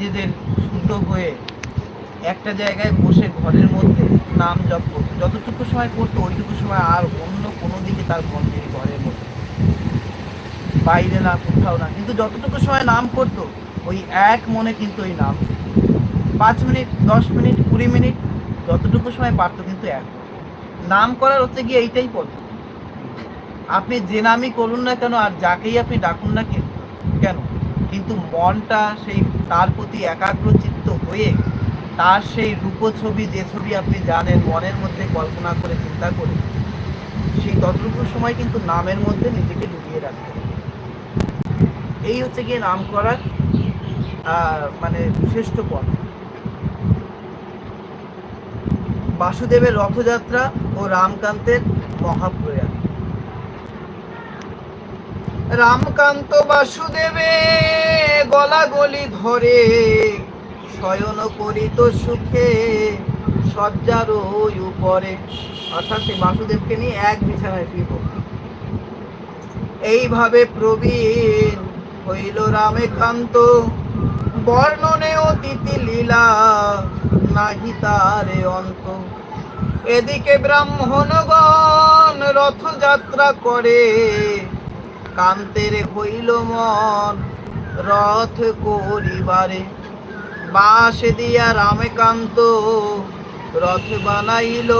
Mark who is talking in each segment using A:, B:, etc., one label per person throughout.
A: নিজেদের শুদ্ধ হয়ে একটা জায়গায় বসে ঘরের মধ্যে নাম জপ করতো। যতটুকু সময় করতো, ওইটুকু সময় আর অন্য কোনো দিকে তার মন নেই ঘরের মধ্যে। বাইরে না, কোথাও না। কিন্তু যতটুকু সময় নাম করতো, ওই এক মনে কিন্তু ওই নাম। পাঁচ মিনিট, দশ মিনিট, কুড়ি মিনিট, যতটুকু সময় পারতো কিন্তু এক। নাম করার হচ্ছে গিয়ে এইটাই পদ্ধতি আপনি যে নামই করুন না কেন, আর যাকেই আপনি ডাকুন না কে- কেন? কিন্তু মনটা সেই তার প্রতি একাগ্র চিত্ত হয়ে তার সেই রূপছবি, যে ছবি আপনি জানেন, মনের মধ্যে কল্পনা করে চিন্তা করে, সেই ততটুকু সময় কিন্তু নামের মধ্যে নিজেকে ডুবিয়ে রাখতে। এই হচ্ছে গিয়ে নাম করার মানে শ্রেষ্ঠ পথ বাসুদেবের রথযাত্রা ও রামকান্তের মহাপ্রয়াণ রামকান্ত বাসুদেবে গলা গলি ধরে, শয়ন করিত সুখে সজ্জার উপরে। অর্থাৎ সেই বাসুদেবকে নিয়ে এক বিছানায় শুইব। এইভাবে প্রবীণ হইল রামেকান্ত। বর্ণনে অতিথি লীলা নাহি তারে অন্ত। এদিকে ব্রাহ্মণগণ রথযাত্রা করে। কান্তের হইল মন, রথ করিবারে। বাঁশ দিয়া রামকান্ত রথ বানাইল।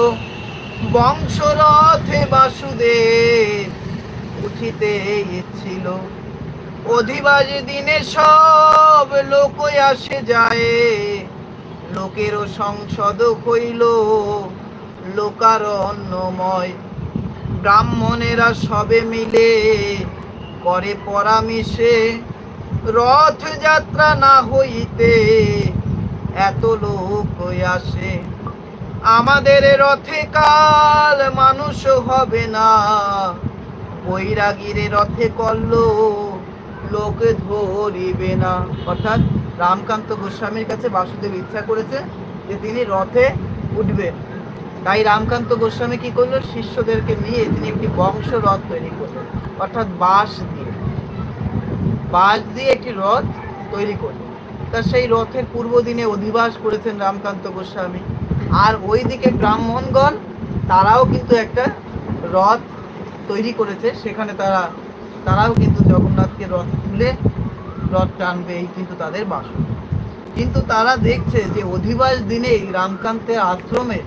A: বংশ রথে বাসুদেব উঠিতে ইচ্ছিল অধিবাস দিনে সব লোক আসে যায়। লোকেরও সংসদ হইল লোকারণ্যময়। ব্রাহ্মণেরা সবে মিলে করে পরামিশে রথযাত্রা না হইতে এত লোক আসে। আমাদের রথে কাল মানুষ হবে না। বৈরাগীরে রথে করল লোক ধরিবে না। অর্থাৎ রামকান্ত গোস্বামীর কাছে বাসুদেব ইচ্ছা করেছে যে তিনি রথে উঠবেন। তাই রামকান্ত গোস্বামী কি করল শিষ্যদেরকে নিয়ে তিনি একটি বংশ রথ তৈরি করলেন, অর্থাৎ বাঁশ দিয়ে। বাঁশ দিয়ে একটি রথ তৈরি করলেন। তা সেই রথের পূর্ব দিনে অধিবাস করেছেন রামকান্ত গোস্বামী। আর ওই ওইদিকে ব্রাহ্মণগণ, তারাও কিন্তু একটা রথ তৈরি করেছে। সেখানে তারা, তারাও কিন্তু জগন্নাথকে রথ তুলে রথ টানবে, এই কিন্তু তাদের বাসন। কিন্তু তারা দেখছে যে অধিবাস দিনেই রামকান্তের আশ্রমে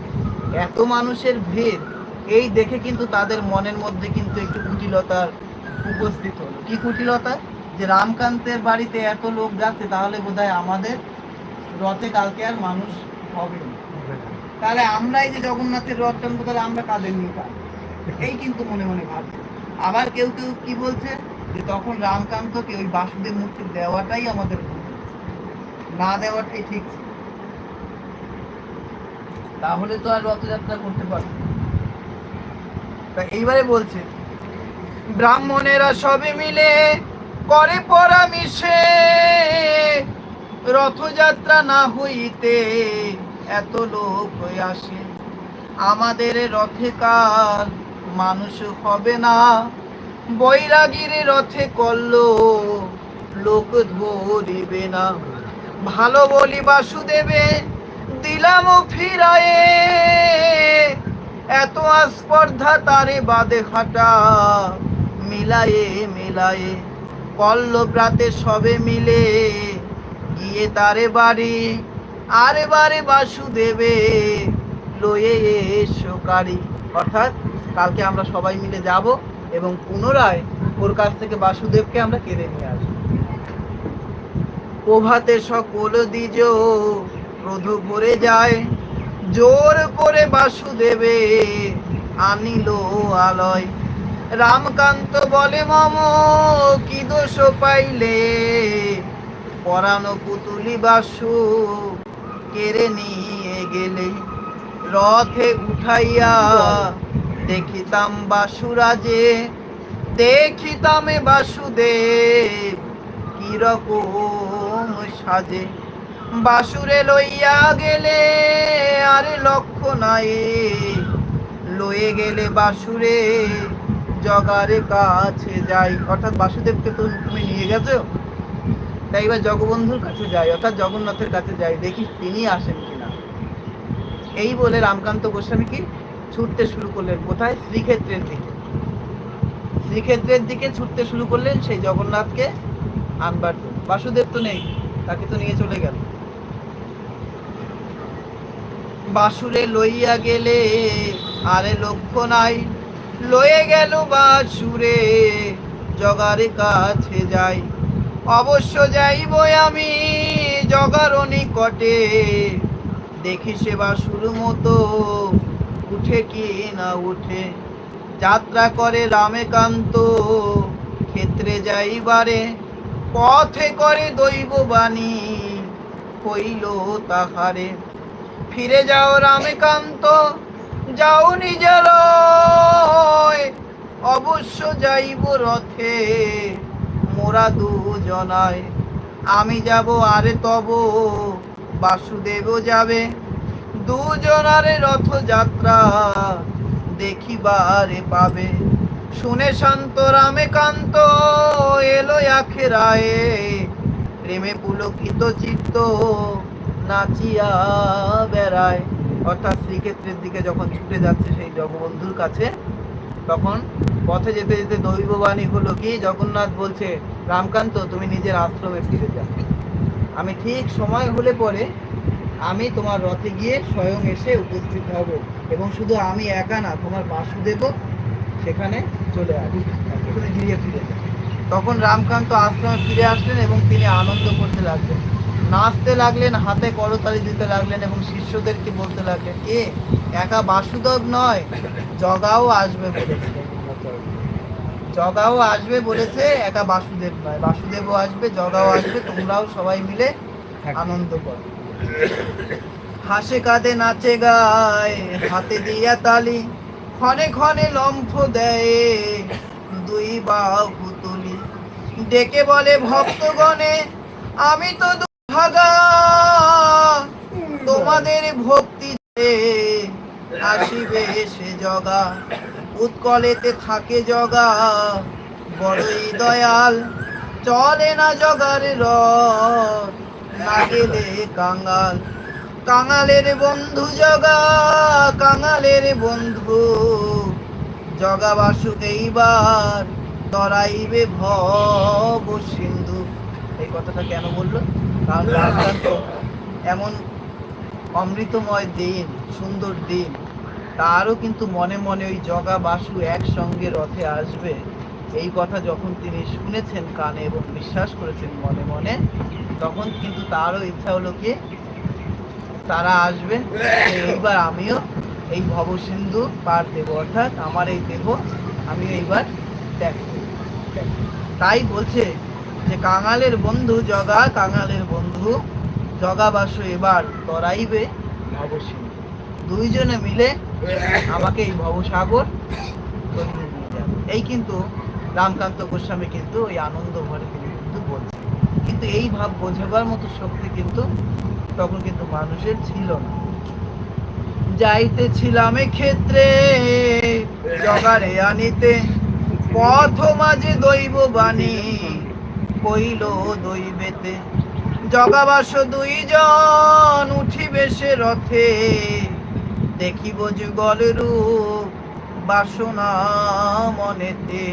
A: এত মানুষের ভিড়, এই দেখে কিন্তু তাদের মনের মধ্যে কিন্তু একটু কুটিলতার উপস্থিত হলো। কি কুটিলতা? যে রামকান্তের বাড়িতে এত লোক যাচ্ছে, তাহলে বোধহয় আমাদের রথে কালকে আর মানুষ হবে না। তাহলে আমরাই যে জগন্নাথের রথ টানবো, তাহলে আমরা কাদের নিয়ে টানবো? এই কিন্তু মনে মনে ভাবছে। আবার কেউ কেউ কি বলছে? যে তখন রামকান্তকে ওই বাসুদেব মূর্তি দেওয়াটাই আমাদের। না দেওয়াটাই ঠিক ছিল। তাহলে তো আর রথযাত্রা করতে পারবে তা এইবারে বলছে, ব্রাহ্মণেরা সবে মিলে করে পরামিশে, রথযাত্রা না হইতে এত লোক আসে। আমাদের রথে কাল মানুষ হবে না? বৈরাগীর রথে করল লোক ধরিবে না। ভালো বলি বাসুদেবে দিলাম ফিরায়ে। এত আস্পর্ধা তারে বাদে হাঁটা। মিলায়ে মিলায়ে কল্ল প্রাতে সবে মিলে। গিয়ে তারে বাড়ি, আরে বারে বাসুদেবে। লয়ে এসো কারি অর্থাৎ কালকে আমরা সবাই মিলে যাব এবং পুনরায় ওর কাছ থেকে বাসুদেবকে আমরা কেড়ে নিয়ে আসব। প্রভাতে সকল দ্বিজ ক্রোধ ভরে যায়, জোর করে বাসুদেবে আনিল আলয়। রামকান্ত বলে, মম, কি দোষ পাইলে? পরানো পুতুলি বাসু কেড়ে নিয়ে গেলে। রথে উঠাইয়া দেখিতাম বাসুরাজে, দেখিতামে বাসুদেব, কীরকম সাজে। বাসুরে লইয়া গেলে আরে লক্ষ্য নাই। লয়ে গেলে বাসুরে জগারে কাছে যাই। অর্থাৎ বাসুদেবকে তো তুমি নিয়ে গেছো? তাই এবার জগবন্ধুর কাছে যাই, অর্থাৎ জগন্নাথের কাছে যাই। দেখি তিনি আসেন কিনা। এই বলে রামকান্ত গোস্বামী কি ছুটতে শুরু করলেন? কোথায়? শ্রীক্ষেত্রের দিকে। শ্রীক্ষেত্রের দিকে ছুটতে শুরু করলেন সেই জগন্নাথকে আনবার বাসুদেব তো নেই, তাকে তো নিয়ে চলে গেল। বাসুরে লইয়া গেলে, আরে লক্ষ্য নাই। লয়ে গেল বাসুরে, জগারে কাছে যাই। অবশ্য যাইব আমি জগার নিকটে। দেখি সে বাসুর মতো উঠে কি না উঠে। যাত্রা করে রামেকান্ত, ক্ষেত্রে যাইবারে। পথে করে দৈব বাণী হইল তাহারে। ফিরে যাও রামেকান্ত, যাও নিজের অবশ্য যাইব রথে, মোরা দুজনায়। আমি যাব আরে তব, বাসুদেব যাবে। দুজনারে রথযাত্রা দেখিবারে পাবে। শুনে শান্ত রামে কান্ত এলো আখেরায়ে প্রেমে পুলকিত চিত্ত নাচিয়া বেড়ায়। অর্থাৎ শ্রীক্ষেত্রের দিকে যখন ছুটে যাচ্ছে সেই জগবন্ধুর কাছে, তখন পথে যেতে যেতে দৈববাণী হলো কি, জগন্নাথ বলছে, রামকান্ত, তুমি নিজের আশ্রমে ফিরে যাও। আমি ঠিক সময় হলে পরে আমি তোমার রথে গিয়ে স্বয়ং এসে উপস্থিত হব এবং শুধু আমি একা না, তোমার বাসুদেবও সেখানে চলে আসবে। ধীরে ফিরে। তখন রামকান্ত আশ্রমে ফিরে আসলেন এবং তিনি আনন্দ করতে লাগলেন। নাচতে লাগলেন হাতে করতালি দিতে লাগলেন এবং শিষ্যদেরকে বলতে লাগলেন এ একা বাসুদেব নয় জগাও আসবে বলেছে। জগাও আসবে বলেছে একা বাসুদেব নয় বাসুদেবও আসবে জগাও আসবে তোমরাও সবাই মিলে আনন্দ করো। হাসে কাঁদে নাচে গায় হাতে দিয়া তালি ক্ষণে ক্ষণে লম্ফ দেয় দুই বাহু তুলি। ডেকে বলে ভক্তগণে আমি তো দুর্ভাগা তোমাদের ভক্তি আসিবে সে জগা। উৎকলেতে থাকে জগা। বড়ই দয়াল, চলে না জগার রথ। না গেলে কাঙ্গাল কাঙালের বন্ধু জগা, কাঙালের বন্ধু। জগা বাসুক এইবার তরাইবে ভব সিন্ধু। এই কথাটা কেন বলল? কারণ রামকান্ত এমন অমৃতময় দিন, সুন্দর দিন, তারও কিন্তু মনে মনে ওই জগা বাসু একসঙ্গে রথে আসবে। এই কথা যখন তিনি শুনেছেন কানে এবং বিশ্বাস করেছেন মনে মনে, তখন কিন্তু তারও ইচ্ছা হলো কি, তারা আসবে। এইবার আমিও এই ভবসিন্ধু পার দেব, অর্থাৎ আমার এই দেহ আমি এইবার ত্যাগ তাই বলছে যে কাঙালের বন্ধু জগা, কাঙালের বন্ধু জগাবাস এবার তরাইবে দুইজনে মিলে আমাকে এই ভবসাগর এই কিন্তু রামকান্ত গোস্বামী কিন্তু ওই আনন্দ ভরে তিনি কিন্তু বলছেন। কিন্তু এই ভাব বোঝাবার মতো শক্তি কিন্তু তখন কিন্তু মানুষের ছিল না। যাইতে যাইতেছিলাম ক্ষেত্রে জগারে আনিতে, পথ মাঝে দৈব বাণী। কইল দৈবেতে, জগাবাস দুইজন উঠিবে সে রথে। দেখিব যুগল রূপ বাসনা মনেতে।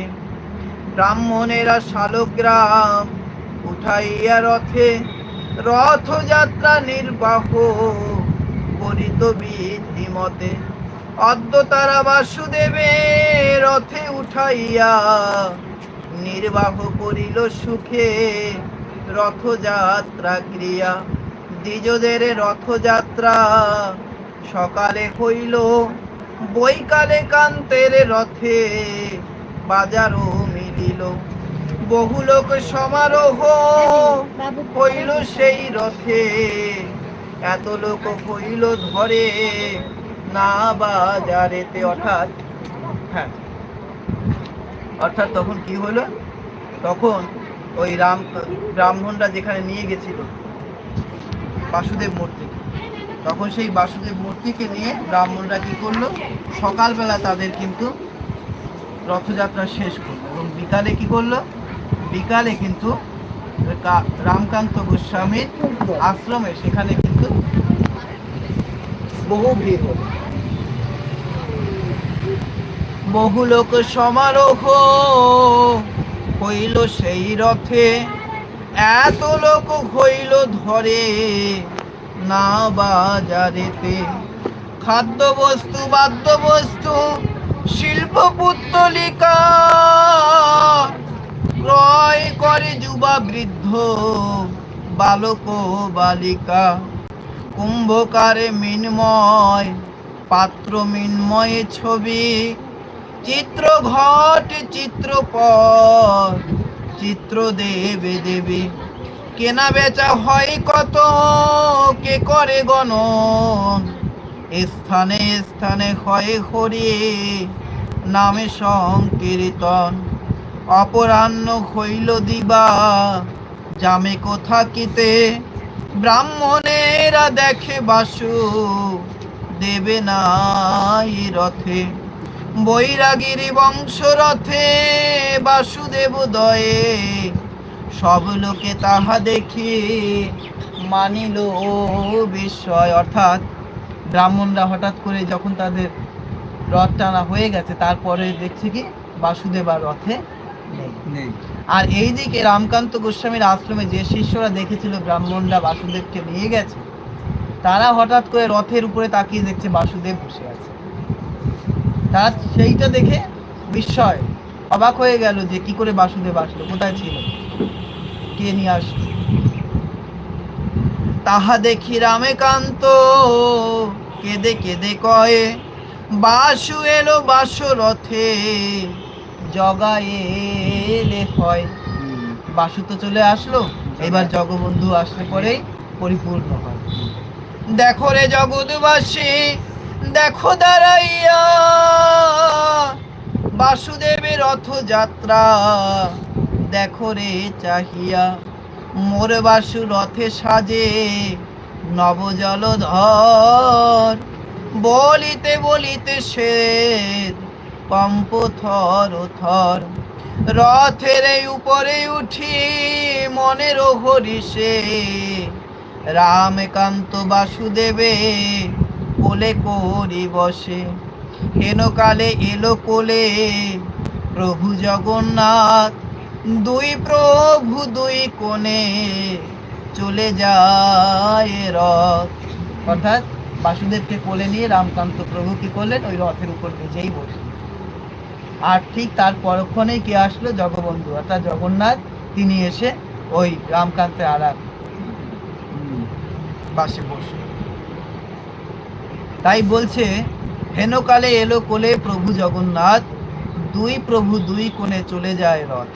A: ব্রাহ্মণেরা শালগ্রাম উঠাইয়া রথে। রথযাত্রা নির্বাহ করিত বিধি মতে অদ্য তারা বাসুদেবে রথে উঠাইয়া নির্বাহ করিল সুখে। রথযাত্রা ক্রিয়া, দ্বিজদের রথযাত্রা। সকালে হইল বৈকালে কান্তের রথে। বাজারও মিলিল বহু লোক সমারোহ হইল সেই রথে। এত লোক হইল ধরে, না বাজারেতে, অর্থাৎ হ্যাঁ অর্থাৎ তখন কি হলো? তখন ওই রাম, ব্রাহ্মণরা যেখানে নিয়ে গেছিল, বাসুদেব মূর্তি তখন সেই বাসুদেব মূর্তিকে নিয়ে ব্রাহ্মণরা কি করল? সকালবেলা তাদের কিন্তু রথযাত্রা শেষ করল এবং বিকালে কি করল? বিকালে কিন্তু রামকান্ত গোস্বামীর আশ্রমে সেখানে কিন্তু বহু ভিড় হলো। বহু লোক সমারোহ হইল সেই রথে। এত লোক হইল ধরে না বাজারেতে। খাদ্য বস্তু বাদ্য বস্তু শিল্প পুত্তলিকা ক্রয় করে যুবা বৃদ্ধ, বালক বালিকা। কুম্ভকারে মিনময়, পাত্র মিনময়ে ছবি চিত্র ঘট চিত্র দেবে। দেবী কেনা বেচা হয় কত, কে করে গণন? স্থানে স্থানে হয় হরি নামে সংকীর্তন। অপরাহ্ন হইল দিবা, জামে কোথা কিতে? ব্রাহ্মণেরা দেখে বাসু, দেবে নাই রথে। বৈরাগীর বংশ রথে বাসুদেব দয়ে। সব লোকে তাহা দেখি মানিল বিস্ময়। অর্থাৎ ব্রাহ্মণরা হঠাৎ করে যখন তাদের রথ টানা হয়ে গেছে তারপরে দেখছে কি বাসুদেব আর রথে নেই। আর এইদিকে রামকান্ত গোস্বামীর আশ্রমে যে শিষ্যরা দেখেছিল ব্রাহ্মণরা বাসুদেবকে নিয়ে গেছে তারা হঠাৎ করে রথের উপরে তাকিয়ে দেখছে বাসুদেব বসে আছে। তারা সেইটা দেখে বিস্ময় অবাক হয়ে গেল যে কি করে বাসুদেব আসলো, কোথায় ছিল? কে নিয়ে আসলো? তাহা দেখি রামেকান্ত। কেঁদে কেঁদে কয়ে, বাসু এলো বাসু রথে জগায় এলে হয়। বাসু তো চলে আসলো, এবার জগবন্ধু আসলে পরেই পরিপূর্ণ হয়। দেখো রে জগৎবাসী দেখো দাঁড়াইয়া। বাসুদেবের রথযাত্রা, দেখো রে চাহিয়া। মোর বাসু রথে সাজে নবজলধর। বলিতে বলিতে সে কম্প থর। থর রথের উপরে উঠি মনের হরিষে। রামকান্ত বাসুদেবে কোলে করি বসে। হেন কালে এলো কোলে। প্রভু জগন্নাথ, দুই প্রভু দুই কোণে চলে যায় রথ। অর্থাৎ বাসুদেবকে কোলে নিয়ে রামকান্ত প্রভু কি করলেন, ওই রথের উপর নিজেই বসে। আর ঠিক তার পরক্ষণেই কে আসলো? জগবন্ধু। অর্থাৎ জগন্নাথ, তিনি এসে ওই রামকান্তের
B: হুম।
A: পাশে বসে। তাই বলছে হেনকালে এলো কোলে প্রভু জগন্নাথ দুই প্রভু দুই কোণে চলে যায় রথ।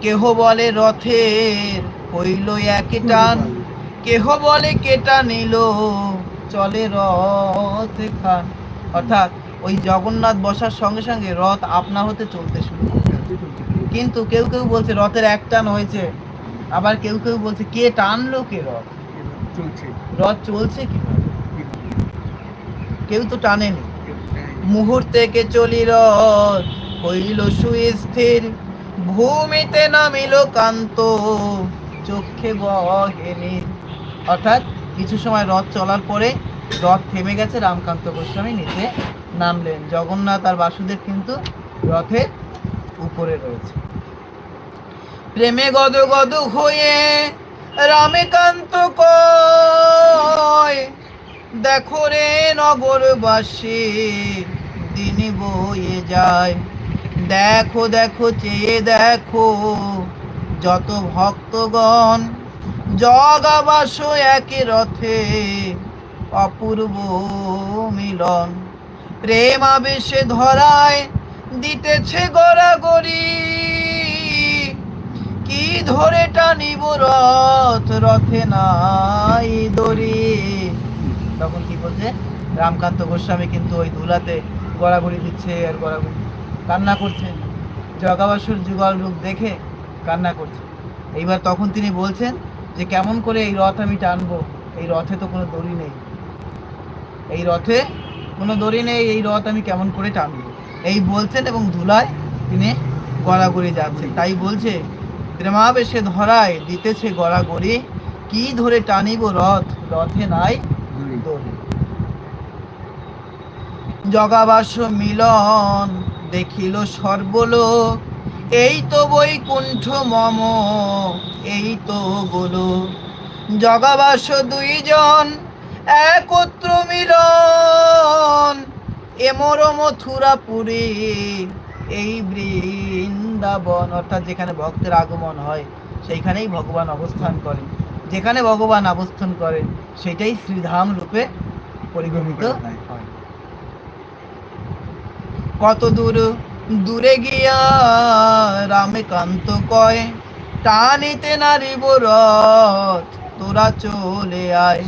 A: কেহ বলে রথের হইল একই টান কেহ বলে কেটা নিল চলে রথ খান। অর্থাৎ ওই জগন্নাথ বসার সঙ্গে সঙ্গে রথ আপনা হতে চলতে শুরু কিন্তু কেউ কেউ বলছে রথের এক টান হয়েছে আবার কেউ কেউ বলছে কে টানলো কে রথ?
B: চলছে।
A: রথ চলছে কীভাবে কেউ তো টানেনি। মুহূর্তে কে চলি রথ হইল সুস্থির, ভূমিতে নামিল কান্ত চক্ষে বহেনি অর্থাৎ কিছু সময় রথ চলার পরে রথ থেমে গেছে, রামকান্ত গোস্বামী নিচে নামলেন। জগন্নাথ আর বাসুদেব কিন্তু রথের উপরে রয়েছে। প্রেমে গদ গদ হয়ে রামেকান্ত কয় দেখো রে নগরবাসী, দিন বয়ে যায়। দেখো দেখো, চেয়ে দেখো, যত ভক্তগণ জগাবাস একই রথে অপূর্ব মিলন। প্রেম আবেশে ধরায় দিতেছে গড়াগড়ি। কি ধরে টানিব রথ, রথে নাই দড়ি। তখন কি বলছে? রামকান্ত গোস্বামী কিন্তু ওই ধুলাতে গড়াগড়ি দিচ্ছে, আর গড়াগড়ি কান্না করছে। জগাবাসুর যুগল রূপ দেখে কান্না করছে। এইবার তখন তিনি বলছেন যে, কেমন করে এই রথ আমি টানবো? এই রথে তো কোনো দড়ি নেই। এই রথে কোনো দড়ি নেই, এই রথ আমি কেমন করে টানবো? এই বলছেন এবং ধুলায় তিনি গড়াগড়ি যাচ্ছেন তাই বলছে, প্রেমাবেশে ধরায় দিতেছে গড়াগড়ি। কি ধরে টানিব রথ? রথে নাই জগাবাস মিলন দেখিল সর্বলোক। এই তো বৈকুণ্ঠ মম, এই তো গোলো জগাবাস দুইজন একত্র মিলন। এমর মথুরা পুরী এই বৃন্দাবন। অর্থাৎ যেখানে ভক্তের আগমন হয়, সেইখানেই ভগবান অবস্থান করেন। যেখানে ভগবান অবস্থান করেন সেটাই শ্রীধাম রূপে পরিগণিত। কত দূর দূরে গিয়া রামে কান্ত কয় টানিতে নারিব রথ তোরা চলে আয়।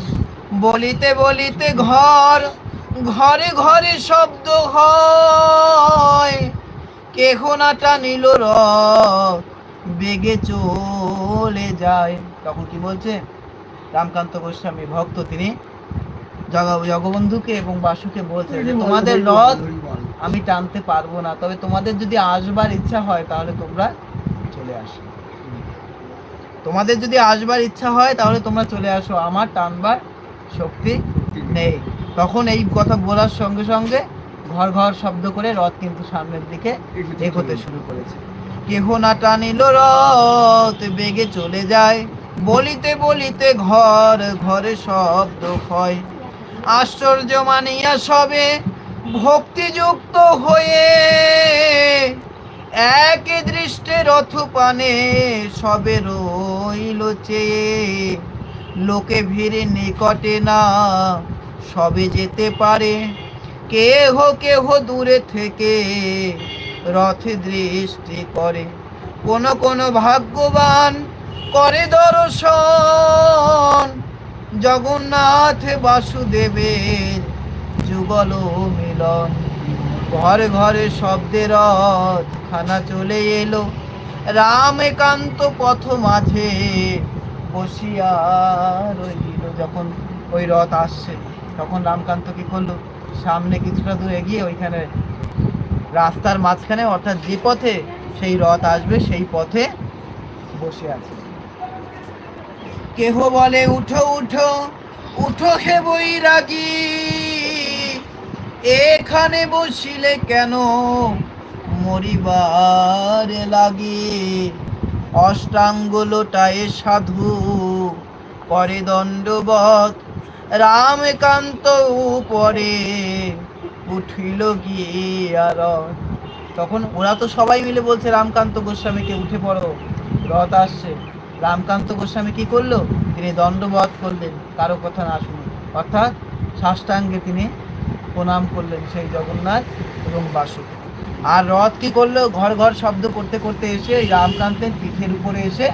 A: বলিতে বলিতে ঘর ঘরে ঘরে শব্দ হয়। কেহ না টানিল রথ বেগে চলে যায়। তখন কি বলছে? রামকান্ত গোস্বামী ভক্ত তিনি। জগ জগবন্ধুকে এবং বাসুকে বলছে যে, তোমাদের রথ আমি টানতে পারব না, তবে তোমাদের যদি আসবার ইচ্ছা হয় তাহলে তোমরা চলে আসো। তোমাদের যদি আসবার ইচ্ছা হয় তাহলে তোমরা চলে আসো, আমার টানবার শক্তি নেই। তখন এই কথা বলার সঙ্গে সঙ্গে ঘর ঘর শব্দ করে রথ কিন্তু সামনের দিকে
B: এগোতে
A: শুরু করেছে। কেহ না টানিল রথ, বেগে চলে যায়। বলিতে বলিতে ঘর, ঘরে শব্দ হয়। আশ্চর্য মানিয়া সবে ভক্তিযুক্ত হয়ে এক দৃষ্টে রথ পানে সবে রইল চেয়ে। লোকে ভিড়ে নিকটে না, সবে যেতে পারে। কেহ কেহ দূরে থেকে রথে দৃষ্টি করে। কোন কোন ভাগ্যবান করে দর্শন। জগন্নাথ বাসুদেবের যুগল মিলন। ঘরে ঘরে শব্দের রথ খানা চলে এলো। রাম একান্ত পথ মাঝে বসিয়া রইল। যখন ওই রথ আসছে, তখন রামকান্ত কি করল? সামনে কিছুটা দূর এগিয়ে ওইখানে রাস্তার মাঝখানে, অর্থাৎ যে পথে সেই রথ আসবে, সেই পথে বসে আছে। কেহ বলে, উঠো উঠো উঠো হে বৈরাগী। এখানে বসিলে কেন মরিবার লাগি? অষ্টাঙ্গ লোটায় সাধু করে দণ্ডবত রামকান্ত উপরে উঠিল গিয়ার তখন ওরা তো সবাই মিলে বলছে, রামকান্ত গোস্বামীকে উঠে পড়ো, রথ আসছে। রামকান্ত গোস্বামী কি করল? তিনি দণ্ডবধ করলেন, কারও কথা না শুনে। অর্থাৎ সাষ্টাঙ্গে তিনি প্রণাম করলেন সেই জগন্নাথ এবং বাসু আর রথ কি করল? ঘর ঘর শব্দ করতে করতে এসে রামকান্তের পিঠের উপরে এসে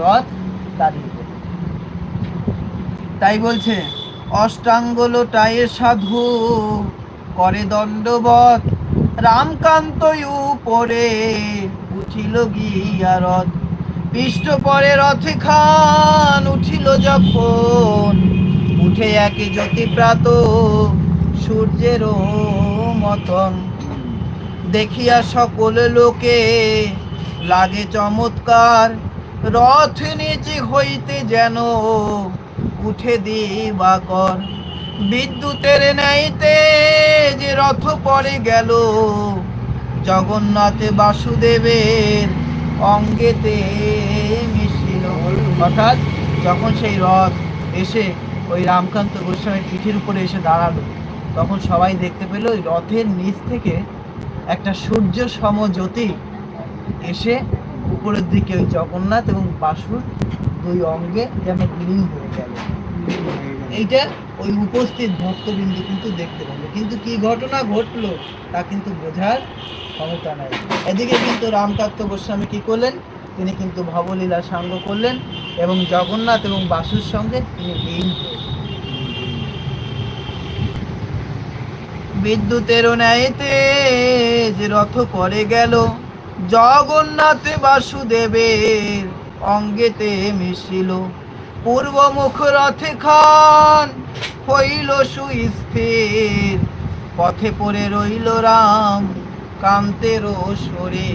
A: রথ দাঁড়িয়ে। তাই বলছে অষ্টাঙ্গ লোটায় সাধু করে দণ্ডবধ রামকান্ত উপরে উঠিল গিয়া রথ পৃষ্ঠ পরে রথে খান উঠিল যখন। উঠে একে জ্যোতি প্রাত সূর্যেরও মতন। দেখিয়া সকল লোকে লাগে চমৎকার রথ নিচে হইতে যেন উঠে দিবাকর। বিদ্যুতের নাইতে যে রথ পড়ে গেল, জগন্নাথ বাসুদেবের অঙ্গেতে মিশিল অর্থাৎ যখন সেই রথ এসে ওই রামকান্ত গোস্বামীর পিঠের উপরে এসে দাঁড়াল, তখন সবাই দেখতে পেল ওই রথের নিচ থেকে একটা সূর্য সম জ্যোতি এসে উপরের দিকে ওই জগন্নাথ এবং বাসুর দুই অঙ্গে যেন বিলীন হয়ে গেল। এইটা ওই উপস্থিত ভক্তবৃন্দ কিন্তু দেখতে পাবে কিন্তু কি ঘটনা ঘটলো তা কিন্তু বোঝার ক্ষমতা নাই। এদিকে কিন্তু রামকান্ত গোস্বামী কি করলেন? তিনি কিন্তু ভবলীলা সাঙ্গ করলেন এবং জগন্নাথ এবং বাসুর সঙ্গে তিনি লীন। বিদ্যুতের ন্যায়তে যে রথ করে গেল, জগন্নাথ বাসুদেবের অঙ্গেতে মিশিল। পূর্বমুখ রথে খান হইল সুস্থির, পথে পড়ে রইল রাম। কান্তের সরে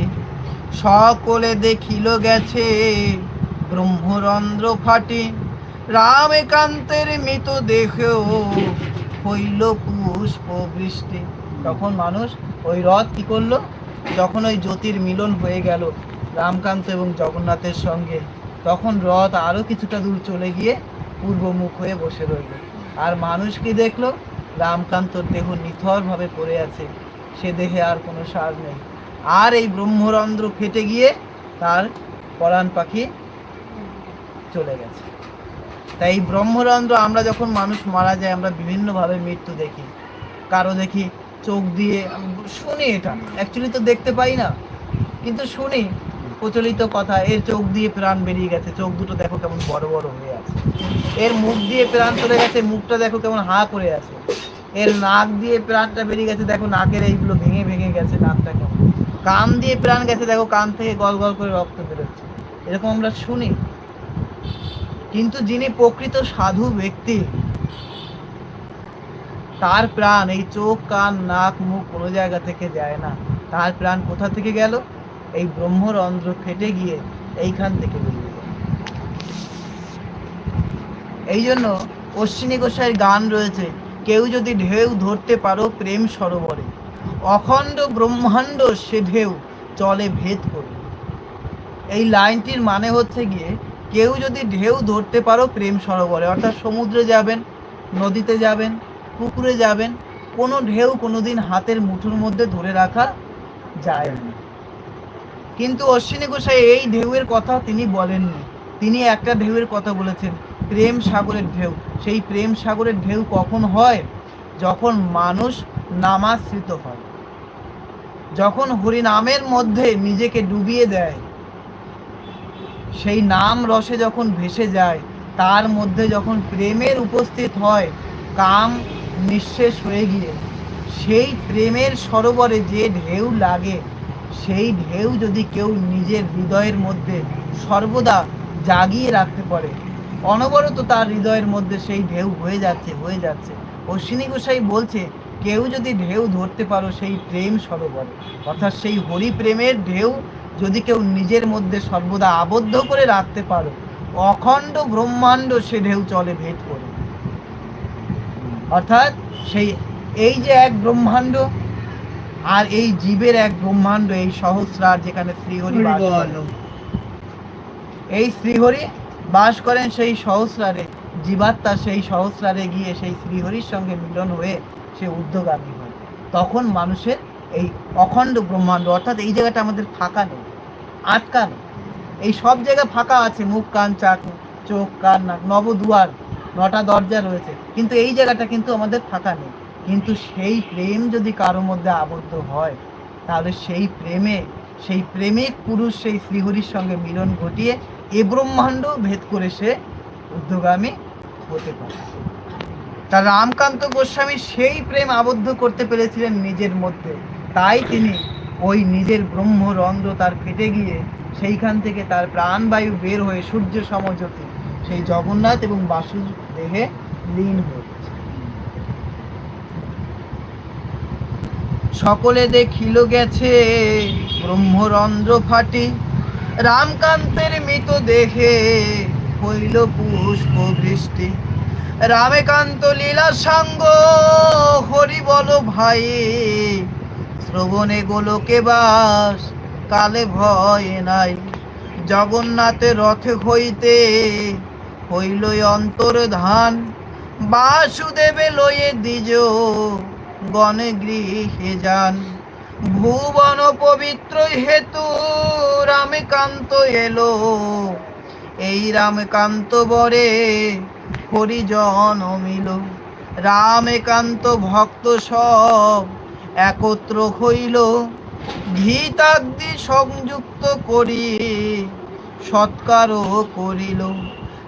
A: সকলে দেখিল গেছে, ব্রহ্মরন্ধ্র ফাটে। রামকান্তের মৃত দেখেও হইল পুষ্প বৃষ্টি তখন মানুষ ওই রথ কি করল? যখন ওই জ্যোতির মিলন হয়ে গেল রামকান্ত এবং জগন্নাথের সঙ্গে, তখন রথ আরও কিছুটা দূর চলে গিয়ে পূর্বমুখ হয়ে বসে রইল। আর মানুষ কি দেখল? রামকান্তর দেহ নিথরভাবে পড়ে আছে। সে দেহে আর কোনো সার নেই। আর এই ব্রহ্মরন্ধ্র ফেটে গিয়ে তার পরাণ পাখি চলে গেছে। তাই এই ব্রহ্মরন্ধ্র আমরা যখন মানুষ মারা যায়, আমরা বিভিন্নভাবে মৃত্যু দেখি। কারও দেখি চোখ দিয়ে, শুনি এটা। অ্যাকচুয়ালি তো দেখতে পাই না, কিন্তু শুনি। প্রচলিত কথা, এর চোখ দিয়ে প্রাণ বেরিয়ে গেছে। চোখ দুটো দেখো কেমন বড় বড় হয়ে আছে। এর মুখ দিয়ে প্রাণ চলে গেছে, মুখটা দেখো কেমন হা করে আছে। এর নাক দিয়ে প্রাণটা বেরিয়ে গেছে, দেখো নাকের এইগুলো ভেঙে ভেঙে গেছে নাকটা কেমন। কান দিয়ে প্রাণ গেছে, দেখো কান থেকে গল গল করে রক্ত বেরোচ্ছে। এরকম আমরা শুনি। কিন্তু যিনি প্রকৃত সাধু ব্যক্তি, তার প্রাণ এই চোখ, কান, নাক, মুখ কোনো জায়গা থেকে যায় না। তার প্রাণ কোথা থেকে গেল? এই ব্রহ্মরন্ধ্র ফেটে গিয়ে এইখান থেকে বেরিয়ে গেল। এই জন্য অশ্বিনী গোসাইয়ের গান রয়েছে কেউ যদি ঢেউ ধরতে পারো, প্রেম সরোবরে। অখণ্ড ব্রহ্মাণ্ড সে ঢেউ চলে ভেদ করে। এই লাইনটির মানে হচ্ছে গিয়ে, কেউ যদি ঢেউ ধরতে পারো, প্রেম সরোবরে। অর্থাৎ সমুদ্রে যাবেন, নদীতে যাবেন, পুকুরে যাবেন, কোনো ঢেউ কোনোদিন হাতের মুঠোর মধ্যে ধরে রাখা যায় না। কিন্তু অশ্বিনী গোসাই এই ঢেউয়ের কথা তিনি বলেননি। তিনি একটা ঢেউয়ের কথা বলেছেন। প্রেম সাগরের ঢেউ। সেই প্রেম সাগরের ঢেউ কখন হয়? যখন মানুষ নামাশ্রিত হয়। যখন হরিনামের মধ্যে নিজেকে ডুবিয়ে দেয়। সেই নাম রসে যখন ভেসে যায়, তার মধ্যে যখন প্রেমের উপস্থিত হয়, কাম নিঃশেষ হয়ে গিয়ে, সেই প্রেমের সরোবরে যে ঢেউ লাগে, সেই ঢেউ যদি কেউ নিজের হৃদয়ের মধ্যে সর্বদা জাগিয়ে রাখতে পারে অনবরত তার হৃদয়ের মধ্যে সেই ঢেউ হয়ে যাচ্ছে হয়ে যাচ্ছে। অশ্বিনী গোসাই বলছে কেউ যদি ঢেউ ধরতে পারো সেই প্রেম সরোবরে। অর্থাৎ সেই হরি প্রেমের ঢেউ যদি কেউ নিজের মধ্যে সর্বদা আবদ্ধ করে রাখতে পারো অখণ্ড ব্রহ্মাণ্ড সে ঢেউ চলে ভেদ করে। অর্থাৎ সেই এই যে এক ব্রহ্মাণ্ড আর এই জীবের এক ব্রহ্মাণ্ড এই সহস্রার যেখানে শ্রীহরি এই শ্রীহরি বাস করেন সেই সহস্রারে, জীবাত্মা সেই সহস্রারে গিয়ে সেই শ্রীহরির সঙ্গে মিলন হয়ে সে ঊর্ধ্বগামী হয়। তখন মানুষের এই অখণ্ড ব্রহ্মাণ্ড, অর্থাৎ এই জায়গাটা আমাদের ফাঁকা নেই আটকানো এই সব জায়গা ফাঁকা আছে, মুখ, কান, চাক, চোখ, কান, নাক, নবদুয়ার, নটা দরজা রয়েছে, কিন্তু এই জায়গাটা কিন্তু আমাদের ফাঁকা নেই। কিন্তু সেই প্রেম যদি কারোর মধ্যে আবদ্ধ হয়, তাহলে সেই প্রেমে, সেই প্রেমিক পুরুষ সেই শ্রীহরির সঙ্গে মিলন ঘটিয়ে এ ব্রহ্মাণ্ড ভেদ করে সে ঊর্ধ্বগামী হতে পারে। তা রামকান্ত গোস্বামী সেই প্রেম আবদ্ধ করতে পেরেছিলেন নিজের মধ্যে। তাই তিনি ওই নিজের ব্রহ্মরন্ধ্র তার ফেটে গিয়ে সেইখান থেকে তার প্রাণবায়ু বের হয়ে সূর্য সমজ্যোতি সেই জগন্নাথ এবং বাসু দেহে লীন হয়েছে সকলে দেখিল গেছে ব্রহ্মরন্ধ্র ফাটি। রামকান্তের মৃত দেহে হইল পুষ্প বৃষ্টি। রামেকান্ত লীলা সাঙ্গ হরি বল ভাই, শ্রবণে গোলকে বাস, কালে ভয় নাই। জগন্নাথের রথে হইতে হইল অন্তর ধান বাসুদেবে লয়ে দিজ গণে গৃহে যান। ভুবন পবিত্র হেতু, রামকান্ত এলো। এই রামকান্ত বরে হরিজন মিল। রামকান্ত ভক্ত সব একত্র হইল। ঘিতাগ্নি সংযুক্ত করি সৎকারও করিল।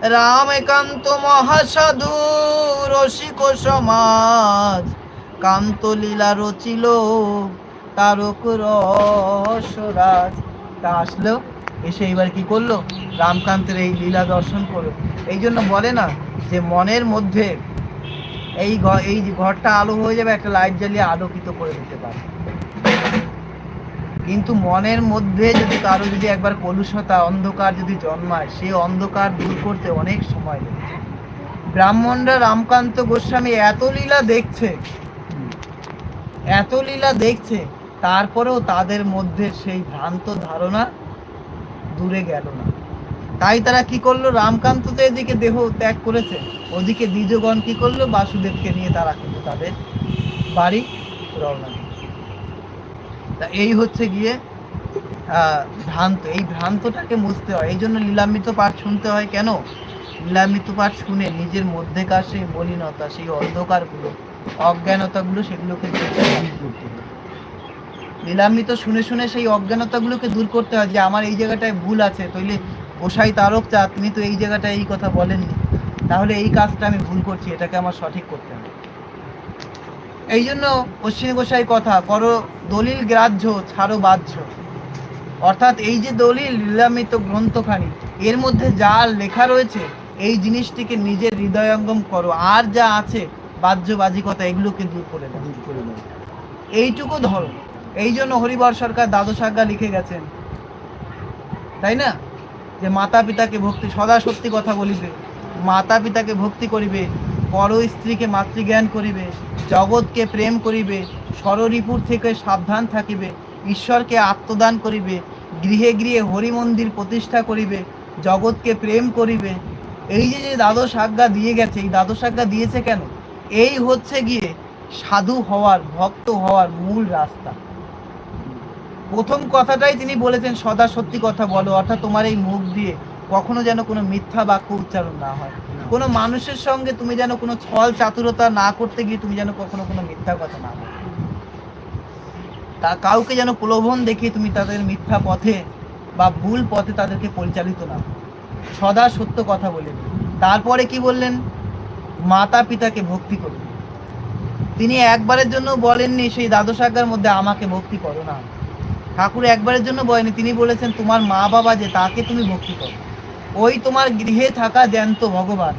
A: রামকান্ত মহাসাধু, রসিক সমাজ কান্ত লীলা রচিল। তারক রসরাজ। তা আসলো এসে এবার কি করল? রামকান্তের এই লীলা দর্শন করল। এই জন্য বলে না যে, মনের মধ্যে এই এই ঘরটা আলো হয়ে যাবে, একটা লাইট জ্বালিয়ে আলোকিত করে দিতে পারে। কিন্তু মনের মধ্যে যদি কারও যদি একবার কলুষতা, অন্ধকার যদি জন্মায়, সে অন্ধকার দূর করতে অনেক সময় লেগে। ব্রাহ্মণরা রামকান্ত গোস্বামী এত লীলা দেখছে, এত লীলা দেখছে তারপরেও তাদের মধ্যে সেই ভ্রান্ত ধারণা দূরে গেল না। তাই তারা কি করল? রামকান্ত তো এদিকে দেহ ত্যাগ করেছে। ওদিকে দ্বিজগণ কি করল? বাসুদেবকে নিয়ে তারা কিন্তু তাদের বাড়ি রওনা তা এই হচ্ছে গিয়ে ভ্রান্ত। এই ভ্রান্তটাকে মুছতে হয়। এই জন্য লীলামৃত পাঠ শুনতে হয় কেন? লীলামৃত পাঠ শুনে নিজের মধ্যেকার সেই মলিনতা, সেই অন্ধকারগুলো, অজ্ঞানতাগুলো সেগুলোকে
B: হবে?
A: লীলামৃত শুনে শুনে সেই অজ্ঞানতাগুলোকে দূর করতে হয় যে আমার এই জায়গাটায় ভুল আছে তইলে গোসাই তারক চা তিনি তো এই জায়গাটায় এই কথা বলেননি। তাহলে এই কাজটা আমি ভুল করছি এটাকে আমার সঠিক করতে হবে। এই জন্য অশ্বিনী গোসাই কথা করো দলিল গ্রাহ্য ছাড়ো বাহ্য। অর্থাৎ এই যে দলিল লীলামৃত গ্রন্থখানি এর মধ্যে যা লেখা রয়েছে এই জিনিসটিকে নিজের হৃদয়ঙ্গম করো। আর যা আছে বাহ্য বাজিকতা এগুলোকে দূর করে দাও।
B: দূর করে দাও।
A: এইটুকু ধরো। এই জন্য হরিবর সরকার দ্বাদশ আজ্ঞা লিখে গেছেন। তাই না? যে মাতা পিতাকে ভক্তি, সদা সত্যি কথা বলিবে। মাতা পিতাকে ভক্তি করিবে, পর স্ত্রীকে মাতৃজ্ঞান করিবে, জগৎকে প্রেম করিবে ষড়রিপুর থেকে সাবধান থাকিবে, ঈশ্বরকে আত্মদান করিবে, গৃহে গৃহে হরি মন্দির প্রতিষ্ঠা করিবে, জগৎকে প্রেম করিবে। এই যে যে দ্বাদশ আজ্ঞা দিয়ে গেছে, এই দ্বাদশ আজ্ঞা দিয়েছে কেন? এই হচ্ছে গিয়ে সাধু হওয়ার, ভক্ত হওয়ার মূল রাস্তা। প্রথম কথাটাই তিনি বলেছেন, সদা সত্যি কথা বলো, অর্থাৎ তোমার এই মুখ দিয়ে কখনো যেন কোনো মিথ্যা বাক্য উচ্চারণ না হয়। কোনো মানুষের সঙ্গে তুমি যেন কোনো ছল চাতুরতা না করতে গিয়ে তুমি যেন কখনো কোনো মিথ্যা কথা না তা কাউকে যেন প্রলোভন দেখিয়ে তুমি তাদের মিথ্যা পথে বা ভুল পথে তাদেরকে পরিচালিত না সদা সত্য কথা বলে তারপরে কি বললেন? মাতা পিতাকে ভক্তি করবে তিনি একবারের জন্য বলেননি, সেই দ্বাদশ আজ্ঞার মধ্যে আমাকে ভক্তি করো না। ঠাকুর একবারের জন্য বয়নি তিনি বলেছেন, তোমার মা বাবা যে, তাকে তুমি ভক্তি করো। ওই তোমার গৃহে থাকা জ্যান্ত ভগবান।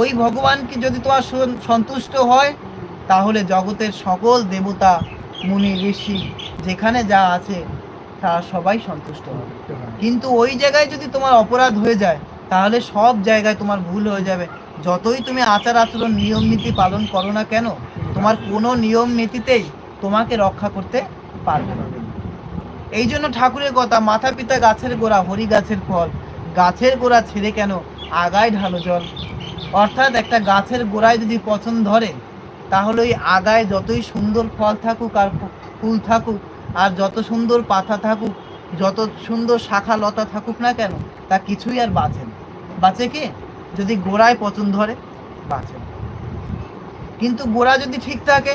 A: ওই ভগবানকে যদি তোমার সন্তুষ্ট হয়, তাহলে জগতের সকল দেবতা, মুনি, ঋষি, যেখানে যা আছে তা সবাই সন্তুষ্ট হবে। কিন্তু ওই জায়গায় যদি তোমার অপরাধ হয়ে যায়, তাহলে সব জায়গায় তোমার ভুল হয়ে যাবে। যতই তুমি আচার আচরণ, নিয়ম নীতি পালন করো না কেন, তোমার কোনো নিয়ম নীতিতেই তোমাকে রক্ষা করতে পারবে না। এই জন্য ঠাকুরের কথা মাথা পিতা গাছের গোড়া, হরি গাছের ফল, গাছের গোড়া ছেড়ে কেন আগায় ঢালো জল? অর্থাৎ একটা গাছের গোড়ায় যদি পছন্দ ধরে, তাহলে ওই আগায় যতই সুন্দর ফল থাকুক আর ফুল থাকুক, আর যত সুন্দর পাতা থাকুক, যত সুন্দর শাখা লতা থাকুক না কেন, তা কিছুই আর বাঁচে না। বাঁচে কি? যদি গোড়ায় পছন্দ ধরে, বাঁচে কিন্তু গোড়া যদি ঠিক থাকে,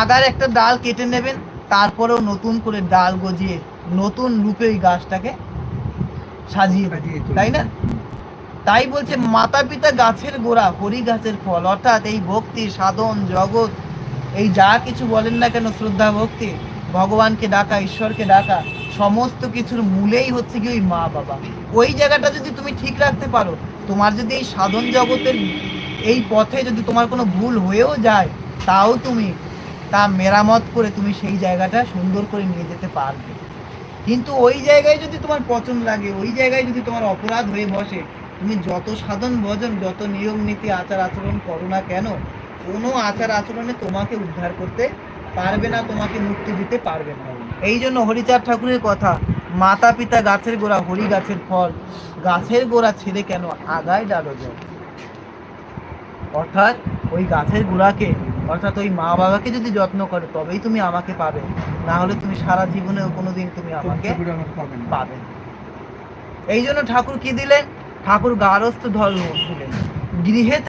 A: আগার একটা ডাল কেটে নেবেন তারপরেও নতুন করে ডাল গজিয়ে নতুন রূপে ওই গাছটাকে সাজিয়ে তাই না? তাই বলছে মাতা পিতা গাছের গোড়া হরি গাছের ফল অর্থাৎ এই ভক্তি সাধন জগৎ এই যা কিছু বলেন না কেন শ্রদ্ধা ভক্তি ভগবানকে ডাকা ঈশ্বরকে ডাকা সমস্ত কিছুর মূলেই হচ্ছে কি ওই মা বাবা। ওই জায়গাটা যদি তুমি ঠিক রাখতে পারো তোমার যদি এই সাধন জগতের এই পথে যদি তোমার কোনো ভুল হয়েও যায় তাও তুমি তা মেরামত করে তুমি সেই জায়গাটা সুন্দর করে নিয়ে যেতে পারবে। কিন্তু ওই জায়গায় যদি তোমার পচন লাগে, ওই জায়গায় যদি তোমার অপরাধ হয়ে বসে, তুমি যত সাধন ভজন, যত নিয়ম নীতি, আচার আচরণ করো না কেন, কোনো আচার আচরণে তোমাকে উদ্ধার করতে পারবে না, তোমাকে মুক্তি দিতে পারবে না। এই জন্য হরিচাঁদ ঠাকুরের কথা, মাতা পিতা গাছের গোড়া, হরি গাছের ফল, গাছের গোড়া ছেড়ে কেন আগায় ডালো যায় অর্থাৎ ওই গাছের গোড়াকে অর্থাৎ ওই মা বাবাকে যদি যত্ন করে তবেই তুমি আমাকে পাবে। না হলে তুমি সারা জীবনেও কোনোদিন তুমি আমাকে
B: পাবে
A: এই জন্য ঠাকুর কি দিলেন? ঠাকুর গারস্থ ধর্ম দিলেন। গৃহে